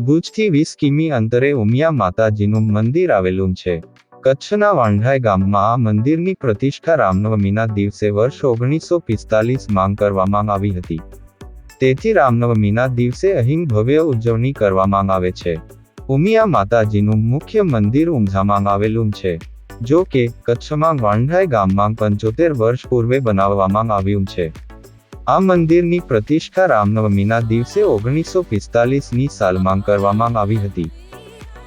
ભુજથી વીસ કિમી અંતરે ઉમિયા માતાજીનું મંદિર આવેલું છે. કચ્છના વાંઢાઈ ગામમાં આ મંદિરની પ્રતિષ્ઠા રામનવમીના દિવસે વર્ષ ઓગણીસો પિસ્તાલીસ માંગ કરવામાં આવી હતી. તેથી રામનવમીના દિવસે અહીં ભવ્ય ઉજવણી કરવામાં આવે છે. ઉમિયા માતાજીનું મુખ્ય મંદિર ઊંઝામાં આવેલું છે, જો કે કચ્છમાં વાંઢાઈ ગામમાં પંચોતેર વર્ષ પૂર્વે બનાવવામાં આવ્યું છે. આ મંદિરની પ્રતિષ્ઠા રામનવમીના દિવસે ઓગણીસો પિસ્તાલીસની સાલમાં કરવામાં આવી હતી.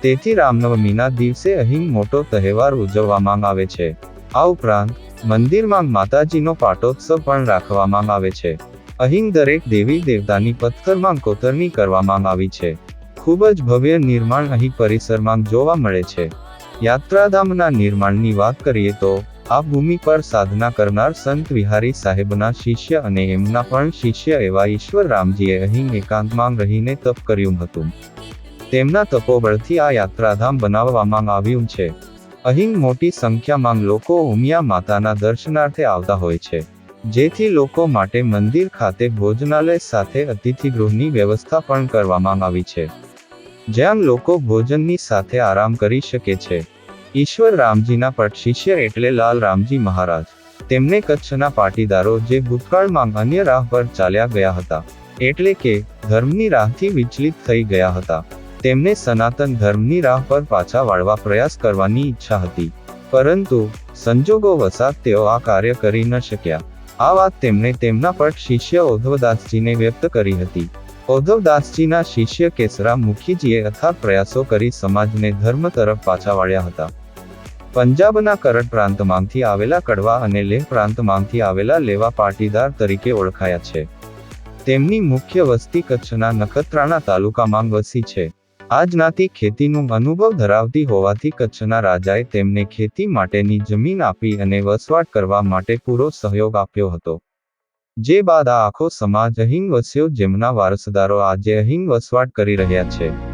તેથી રામનવમીના દિવસે અહીં મોટો તહેવાર ઉજવવામાં આવે છે. આ ઉપરાંત, મંદિરમાં માતાજીનો પાટોત્સવ પણ રાખવામાં આવે છે. અહીં દરેક દેવી દેવતાની પથ્થરમાં કોતરણી કરવામાં આવી છે. ખૂબ જ ભવ્ય નિર્માણ અહીં પરિસરમાં જોવા મળે છે. યાત્રાધામના નિર્માણની વાત કરીએ તો આ ભૂમિ પર સાધના કરનાર સંત વિહારી સાહેબના શિષ્ય અને એમના પણ શિષ્ય એવા ઈશ્વર રામજીએ અહીં એકાંતમાં રહીને તપ કર્યું હતું. તેમના તપોબળથી આ યાત્રાધામ બનાવવામાં આવ્યું છે. અહીં મોટી સંખ્યામાં લોકો ઉમિયા માતાના દર્શનાર્થે આવતા હોય છે. જેથી લોકો માટે મંદિર ખાતે ભોજનાલય સાથે અતિથિગૃહની વ્યવસ્થા પણ કરવામાં આવી છે. જ્યાં લોકો ભોજનની સાથે આરામ કરી શકે છે. ઈશ્વર રામજીના પટ શિષ્ય એટલે લાલ રામજી મહારાજ. તેમને કચ્છના પાટીદારો જે ભૂતકાળમાં અન્ય રાહ પર ચાલ્યા ગયા હતા, એટલે કે ધર્મની રાહથી વિચલિત થઈ ગયા હતા, તેમને સનાતન ધર્મની રાહ પર પાછા વાળવા પ્રયાસ કરવાની ઈચ્છા હતી. પરંતુ સંજોગો વસાત તેઓ આ કાર્ય કરી ન શક્યા. આ વાત તેમણે તેમના પટ શિષ્ય ઓધવદાસજીને વ્યક્ત કરી હતી. ઓધવદાસજીના શિષ્ય કેસરા મુખીજીએ અથાગ પ્રયાસો કરી સમાજને ધર્મ તરફ પાછા વાળ્યા હતા. પંજાબના કરટ પ્રાંતમાંથી આવેલા કડવા અને લેહ પ્રાંતમાંથી આવેલા લેવા પાટીદાર તરીકે ઓળખાયા છે. તેમની મુખ્ય વસ્તી કચ્છના નખત્રાણા તાલુકામાં વસી છે. આ જ્ઞાતિ ખેતીનું અનુભવ ધરાવતી હોવાથી કચ્છના રાજાએ તેમને ખેતી માટેની જમીન આપી અને વસવાટ કરવા માટે પૂરો સહયોગ આપ્યો હતો. જે બાદ આ આખો સમાજ અહીં વસ્યો જેમના વારસદારો આજે અહીં વસવાટ કરી રહ્યા છે.